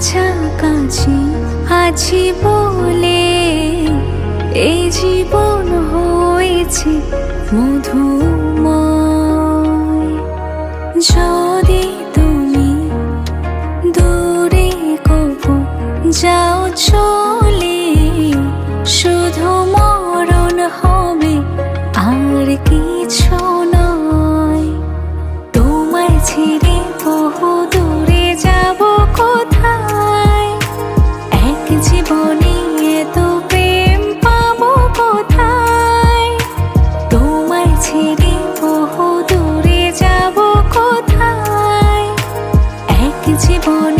আছি আছি বলে এই জীবন হয়েছে মধুময়। যদি তুমি দূরে কবু যাও চলে, শুধু মরণ হবে আর কিছু জীবনে প্রেম তোমায় বহু দূরে যাব কোথায়? এক জীবন